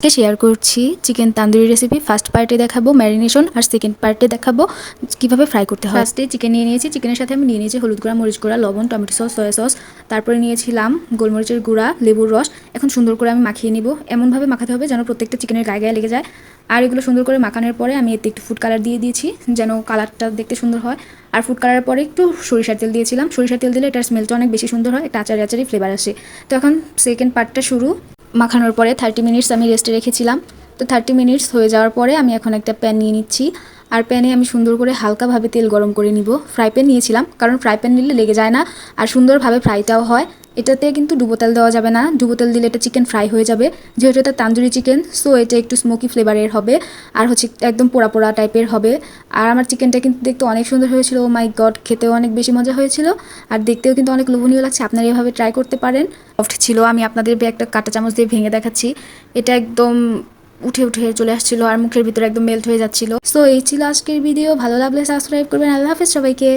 আজকে শেয়ার করছি? Chicken tandoori recipe first পার্টে দেখাবো ম্যারিনেশন আর সেকেন্ড পার্টে দেখাবো কীভাবে ফ্রাই করতে হয়। ফার্স্টে চিকেন নিয়ে নিয়েছি চিকেনের সাথে আমি নিয়ে নিয়েছি হলুদ গুঁড়া, মরিচ গুঁড়া, লবণ টমেটো সস সয়া সস তারপরে নিয়েছিলাম গোলমরিচের গুঁড়া, লেবুর রস। এখন সুন্দর করে আমি মাখিয়ে নিব। এমনভাবে মাখাতে হবে যেন প্রত্যেকটা চিকেনের গায়ে গায়ে লেগে যায়। আর এগুলো সুন্দর করে মাখানোর পরে আমি এতে একটু ফুড কালার দিয়ে দিয়েছি যেন কালারটা দেখতে সুন্দর হয়। আর ফুড কালারের পরে একটু সরিষার তেল দিয়েছিলাম। সরিষার তেল দিলে এটার স্মেলটা অনেক বেশি সুন্দর হয় একটা আচারি আচারি ফ্লেভার আসে। তো এখন সেকেন্ড পার্টটা শুরু। মাখানোর পরে থার্টি মিনিটস আমি রেস্টে রেখেছিলাম। তো থার্টি মিনিটস হয়ে যাওয়ার পরে আমি এখন একটা প্যান নিয়ে নিচ্ছি। আর প্যানে আমি সুন্দর করে হালকাভাবে তেল গরম করে নিব। ফ্রাই প্যান নিয়েছিলাম, কারণ ফ্রাই প্যান নিলে লেগে যায় না। আর সুন্দরভাবে ফ্রাইটাও হয়। এটাতে কিন্তু ডুবো তেল দেওয়া যাবে না। ডুবো তেল দিলে এটা চিকেন ফ্রাই হয়ে যাবে। যেহেতু এটা তান্দুরি চিকেন সো এটা একটু স্মোকি ফ্লেভারের হবে। আর হচ্ছে একদম পোড়া পোড়া টাইপের হবে। আর আমার চিকেনটা কিন্তু দেখতে অনেক সুন্দর হয়েছিল। মাই গড খেতেও অনেক বেশি মজা হয়েছিল। আর দেখতেও কিন্তু অনেক লোভনীয় লাগছে। আপনারা এভাবে ট্রাই করতে পারেন। সফট ছিল। আমি আপনাদের একটা কাঁটা চামচ দিয়ে ভেঙে দেখাচ্ছি। এটা একদম উঠে উঠে চলে আসছিল। আর মুখের ভিতরে একদম মেল্ট হয়ে যাচ্ছিল। সো এই ছিল আজকের ভিডিও ভালো লাগলে সাবস্ক্রাইব করবেন। আল্লাহ হাফেজ সবাইকে।